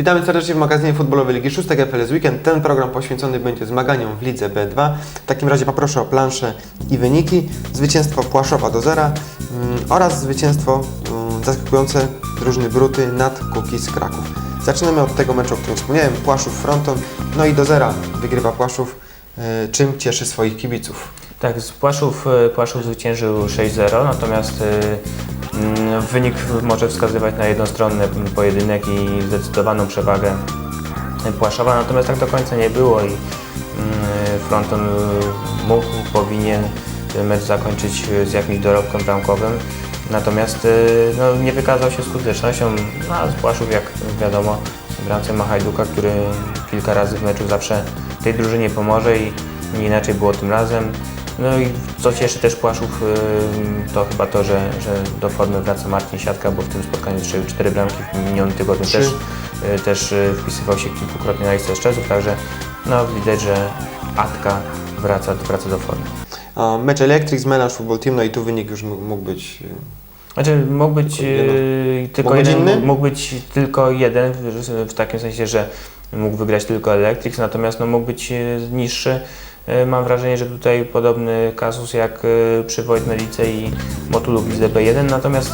Witamy serdecznie w magazynie futbolowej Ligi Szóstek FLS Weekend. Ten program poświęcony będzie zmaganiom w Lidze B2. W takim razie poproszę o planszę i wyniki. Zwycięstwo Płaszowa do zera mm, oraz zwycięstwo mm, zaskakujące drużyny Bruty nad Kukiz Kraków. Zaczynamy od tego meczu, o którym wspomniałem. Płaszów Fronton. No i do zera wygrywa Płaszów, y, czym cieszy swoich kibiców. Tak, Płaszów, e, Płaszów zwyciężył 6-0, natomiast e, wynik może wskazywać na jednostronny pojedynek i zdecydowaną przewagę Płaszowa, natomiast tak do końca nie było i mm, Fronton e, mógł, powinien mecz zakończyć z jakimś dorobkiem bramkowym. Natomiast e, no, nie wykazał się skutecznością, no, a z Płaszów jak wiadomo bramce ma Hajduka, który kilka razy w meczu zawsze tej drużynie pomoże i nie inaczej było tym razem. No i co cieszy też Płaszów, y, to chyba to, że, że do formy wraca Marcin Siatka, bo w tym spotkaniu strzelił cztery bramki, w minionym tygodniu Trzy. też, y, też y, wpisywał się kilkukrotnie na listę szczezów, także no, widać, że Atka wraca, wraca do formy. A Mecz Electric z Melange Football Team, no i tu wynik już mógł być Znaczy mógł być y, tylko Mógł jeden, mógł być tylko jeden, w, w takim sensie, że mógł wygrać tylko Electrix, natomiast no, mógł być niższy. Y, Mam wrażenie, że tutaj podobny kasus jak y, przy Wojtmelice i Motulu w Lidze B1, natomiast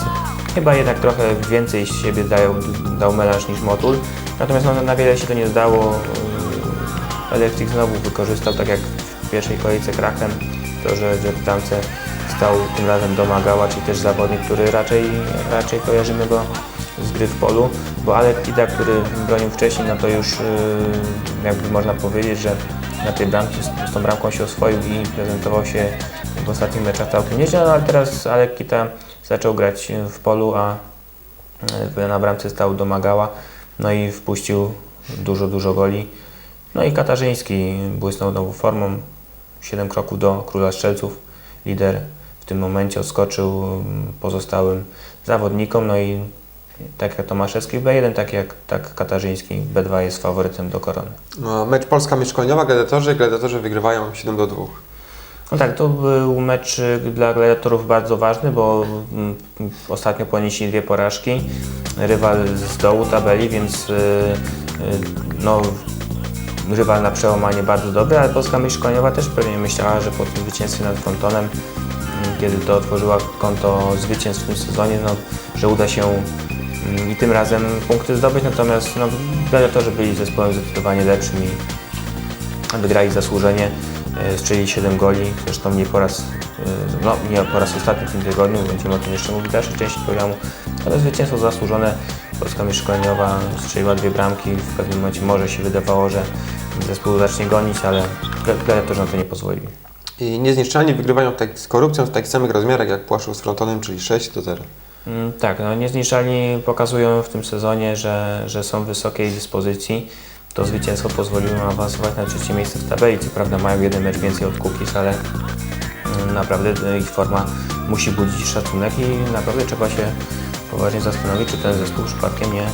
chyba jednak trochę więcej z siebie dają, dał melanż niż Motul. Natomiast no, na wiele się to nie zdało. Y, Electrix znowu wykorzystał, tak jak w pierwszej kolejce Kraken, to, że, w bramce stał tym razem domagała, czyli też zawodnik, który raczej, raczej kojarzymy go z gry w polu, bo Alek Kida, który bronił wcześniej, no to już yy, jakby można powiedzieć, że na tej bramce z, tą bramką się oswoił i prezentował się w ostatnich meczach całkiem nieźle, no ale teraz Alek Kita zaczął grać w polu, a yy, na bramce stał domagała, no i wpuścił dużo, dużo goli. No i Katarzyński błysnął nową formą, 7 kroków do króla strzelców, lider w tym momencie odskoczył mm, pozostałym zawodnikom, no i tak jak Tomaszewski w B1, tak jak tak Katarzyński w B2 jest faworytem do korony. no, mecz Polska Mieszkoleniowa, Gladiatorzy. Gladiatorzy wygrywają 7 do 2. No tak, to był mecz y, dla gladiatorów bardzo ważny, bo mm, ostatnio ponieśli dwie porażki. Rywal z dołu tabeli, więc y, y, no, rywal na przełamanie bardzo dobry, ale Polska Myśl też pewnie myślała, że po tym zwycięstwie nad Frontonem, mm, kiedy to otworzyła konto zwycięstw w tym sezonie, no, że uda się i tym razem punkty zdobyć, natomiast no, gladiatorzy byli zespołem zdecydowanie lepszym i wygrali zasłużenie, e, strzelili 7 goli, zresztą nie po raz, e, no, nie po raz ostatni w tym tygodniu, będziemy o tym jeszcze mówić w dalszej części programu, ale zwycięstwo zasłużone, Polska Myśl Szkoleniowa strzeliła dwie bramki, w pewnym momencie może się wydawało, że zespół zacznie gonić, ale gladiatorzy na to nie pozwolili. I niezniszczalni wygrywają tak, z korupcją w takich samych rozmiarach jak Płaszów z Frontonem, czyli 6 do 0. Mm, Tak, no niezniszczalni pokazują w tym sezonie, że, że są wysokiej dyspozycji. To zwycięstwo pozwoliło im awansować na trzecie miejsce w tabeli. Co prawda mają jeden mecz więcej od Cookies, ale mm, naprawdę ich forma musi budzić szacunek i naprawdę trzeba się poważnie zastanowić, czy ten zespół przypadkiem nie,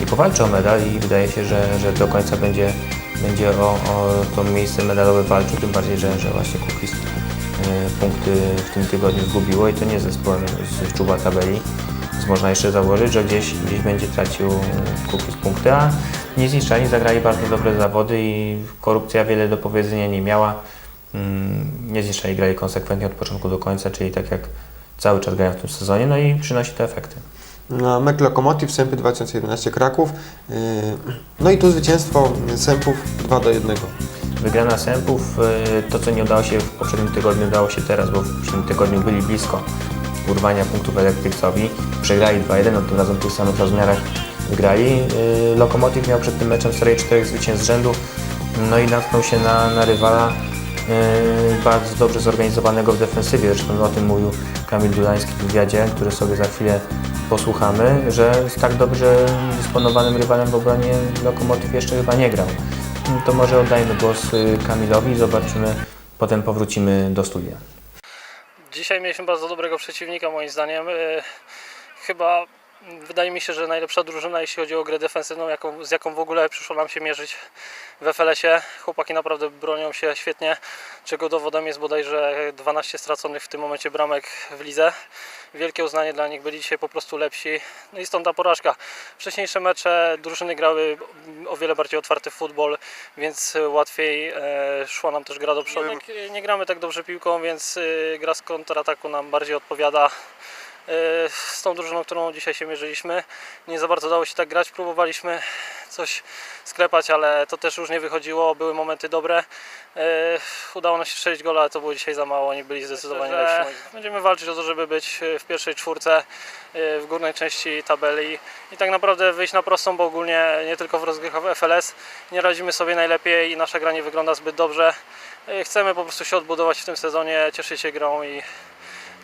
nie powalczy o medal i wydaje się, że, że do końca będzie, będzie o, o to miejsce medalowe walczył, tym bardziej, że, że właśnie e, punkty w tym tygodniu zgubiło i to nie zespołem z czuba tabeli. Więc można jeszcze założyć, że gdzieś, gdzieś będzie tracił Cookies punkty, a niezniszczalni zagrali bardzo dobre zawody i korupcja wiele do powiedzenia nie miała. Mm, Niezniszczalni grali konsekwentnie od początku do końca, czyli tak jak cały czas grają w tym sezonie, no i przynosi to efekty. Na mecz Lokomotiv Sępy 2011 Kraków. Yy, No i tu zwycięstwo Sępów 2 do 1. Wygrana Sępów, y, to co nie udało się w poprzednim tygodniu, udało się teraz, bo w poprzednim tygodniu byli blisko urwania punktów Elektryksowi. Przegrali 2-1, no tym razem w tych samych rozmiarach wygrali. Y, Lokomotiv miał przed tym meczem serię czterech zwycięstw z rzędu, no i natknął się na, na rywala y, bardzo dobrze zorganizowanego w defensywie. Zresztą o tym mówił Kamil Dulański w wywiadzie, który sobie za chwilę posłuchamy, że z tak dobrze dysponowanym rywalem w obronie Lokomotiv jeszcze chyba nie grał. No To może oddajmy głos y, Kamilowi i zobaczymy, potem powrócimy do studia. Dzisiaj mieliśmy bardzo dobrego przeciwnika moim zdaniem. E, Chyba Wydaje mi się, że najlepsza drużyna, jeśli chodzi o grę defensywną, jaką, z jaką w ogóle przyszło nam się mierzyć w FLS-ie. Chłopaki naprawdę bronią się świetnie, czego dowodem jest bodajże 12 straconych w tym momencie bramek w lidze. Wielkie uznanie dla nich, byli dzisiaj po prostu lepsi. No i stąd ta porażka. Wcześniejsze mecze drużyny grały o wiele bardziej otwarty futbol, więc łatwiej e, szła nam też gra do przodu. E, nie gramy tak dobrze piłką, więc e, gra z kontrataku nam bardziej odpowiada. E, z tą drużyną, którą dzisiaj się mierzyliśmy. Nie za bardzo dało się tak grać, próbowaliśmy coś sklepać, ale to też już nie wychodziło, były momenty dobre. E, Udało nam się strzelić gola, ale to było dzisiaj za mało, oni byli zdecydowanie lepsi. Będziemy walczyć o to, żeby być w pierwszej czwórce, e, w górnej części tabeli i tak naprawdę wyjść na prostą, bo ogólnie nie tylko w rozgrywkach FLS nie radzimy sobie najlepiej i nasza gra nie wygląda zbyt dobrze. E, Chcemy po prostu się odbudować w tym sezonie, cieszyć się grą i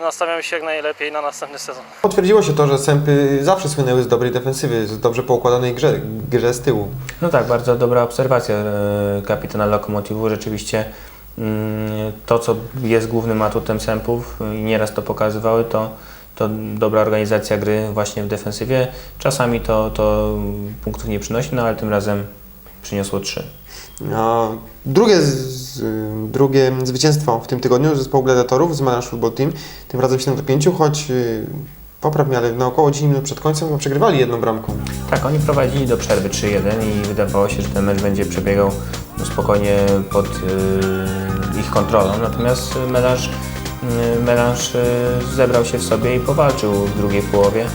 nastawiamy się jak najlepiej na następny sezon. Potwierdziło się to, że Sępy zawsze słynęły z dobrej defensywy, z dobrze poukładanej grze, grze z tyłu. No tak, bardzo dobra obserwacja e, kapitana Lokomotywu. Rzeczywiście mm, to, co jest głównym atutem Sępów i nieraz to pokazywały, to, to dobra organizacja gry właśnie w defensywie. Czasami to, to punktów nie przynosi, no ale tym razem przyniosło trzy. A drugie, drugie zwycięstwo w tym tygodniu zespołu gladiatorów z Melange Football Team, tym razem 7 do 5, choć y, popraw mnie, ale na około 10 minut przed końcem przegrywali jedną bramką. Tak, oni prowadzili do przerwy 3-1 i wydawało się, że ten mecz będzie przebiegał no, spokojnie pod y, ich kontrolą. Natomiast melanż, y, melanż zebrał się w sobie i powalczył w drugiej połowie.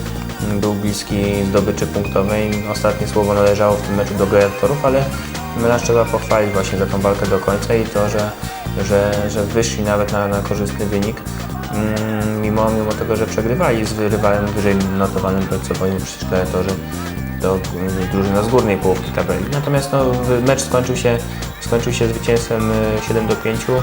Był bliski zdobyczy punktowej. Ostatnie słowo należało w tym meczu do gladiatorów, ale melanż trzeba pochwalić właśnie za tą walkę do końca i to, że, że, że wyszli nawet na, na korzystny wynik. Mm, Mimo, mimo tego, że przegrywali z rywalem wyżej notowanym, to co powinni gladiatorzy to y, drużyna z górnej połówki tabeli. Natomiast no, mecz skończył się, skończył się zwycięstwem y, 7 do 5. y,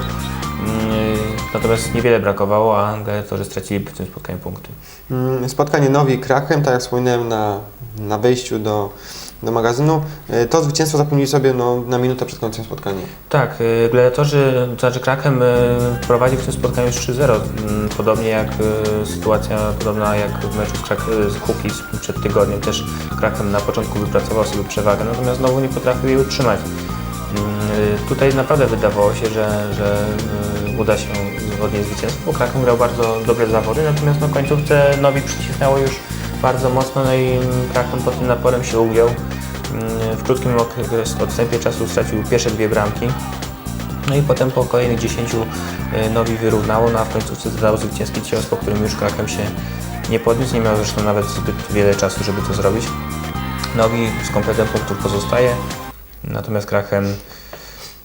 Natomiast niewiele brakowało, a gladiatorzy stracili w tym spotkaniu punkty. Mm, Spotkanie Nowi Krachem, tak jak wspominałem na, na wejściu do, do magazynu, y, to zwycięstwo zapomnieli sobie no, na minutę przed końcem spotkania. Tak, y, gladiatorzy, to znaczy Kraken y, prowadził w tym spotkaniu już 3-0, mm, podobnie jak sytuacja podobna jak w meczu z, Krak- Cookies przed tygodniem. Też Kraken na początku wypracował sobie przewagę, natomiast znowu nie potrafił jej utrzymać. Mm, Tutaj naprawdę wydawało się, że, że uda się odnieść zwycięstwo, Kraken grał bardzo dobre zawody, natomiast na końcówce Nowi przycisnęło już bardzo mocno, no i Kraken pod tym naporem się ugiął. Mm, W krótkim odstępie czasu stracił pierwsze dwie bramki. No i potem po kolejnych 10 y, Nowi wyrównało, no a w końcówce dał zwycięski cios, po którym już Kraken się nie podniósł, nie miał zresztą nawet zbyt wiele czasu, żeby to zrobić. Nowi z kompletem punktów pozostaje, natomiast Kraken,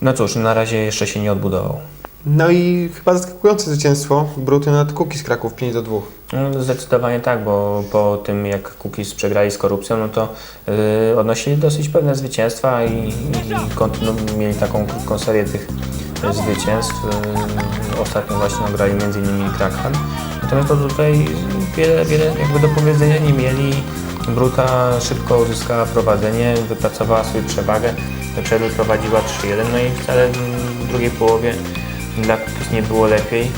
no cóż, na razie jeszcze się nie odbudował. No i chyba zaskakujące zwycięstwo Bruty nad Kuki z Kraków 5 do 2. No, Zdecydowanie tak, bo po tym jak Cookies przegrali z korupcją, no to yy, odnosili dosyć pewne zwycięstwa i, i kontynu- mieli taką krótką serię tych zwycięstw. Yy, ostatnio właśnie ograli m.in. Kraken. Natomiast to tutaj wiele, wiele jakby do powiedzenia nie mieli. Bruta szybko uzyskała prowadzenie, wypracowała sobie przewagę. Przerwy prowadziła 3-1, no i wcale w drugiej połowie Cookies nie było lepiej.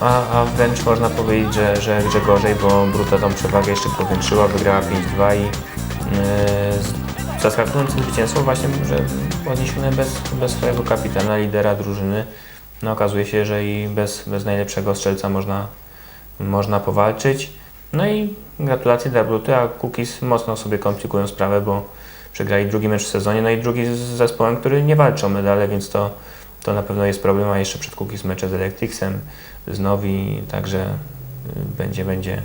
A, a wręcz można powiedzieć, że, że, że gorzej, bo Bruta tą przewagę jeszcze powiększyła, wygrała 5-2 i yy, z- zaskakujące zwycięstwo właśnie, że odniesione bez, bez swojego kapitana, lidera drużyny. No okazuje się, że i bez, bez najlepszego strzelca można, można powalczyć. No i gratulacje dla Bruty, a Cookies mocno sobie komplikują sprawę, bo przegrali drugi mecz w sezonie, no i drugi z zespołem, który nie walczy o medale, więc to, to na pewno jest problem, a jeszcze przed Cookies mecze z Electricsem, z Nowi, także y, będzie, będzie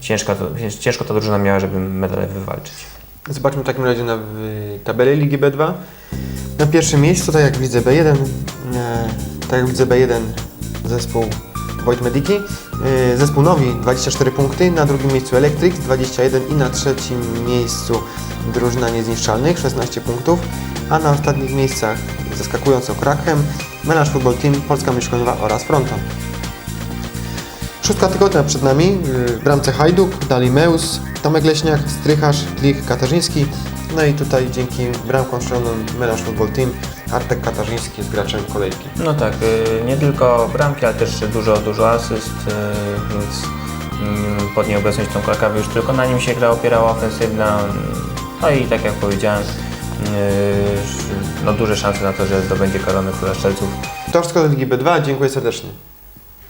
ciężko, to, ciężko ta drużyna miała, żeby medale wywalczyć. Zobaczmy w takim razie na tabelę Ligi B2. Na pierwszym miejscu, tak jak widzę B1, e, tak jak widzę B1 zespół Wojt Mediki, e, zespół Nowi 24 punkty, na drugim miejscu Electric 21 i na trzecim miejscu drużyna Niezniszczalnych 16 punktów, a na ostatnich miejscach zaskakująco Krakiem, Melange Football Team, Polska Mieszkaniowa oraz Fronton. Szóstka tygodnia przed nami, yy, w bramce Hajduk, Dali Meus, Tomek Leśniak, Strycharz, Klich, Katarzyński. No i tutaj dzięki bramkom strzelonym Melange Football Team Artek Katarzyński jest graczem kolejki. No tak, y, nie tylko bramki, ale też dużo, dużo asyst, y, więc mm, pod nieobecność Tomka Kawy już tylko na nim się gra opierała ofensywna. No i tak jak powiedziałem, no duże szanse na to, że zdobędzie koronę Króla Strzelców. To wszystko do Ligi B2. Dziękuję serdecznie.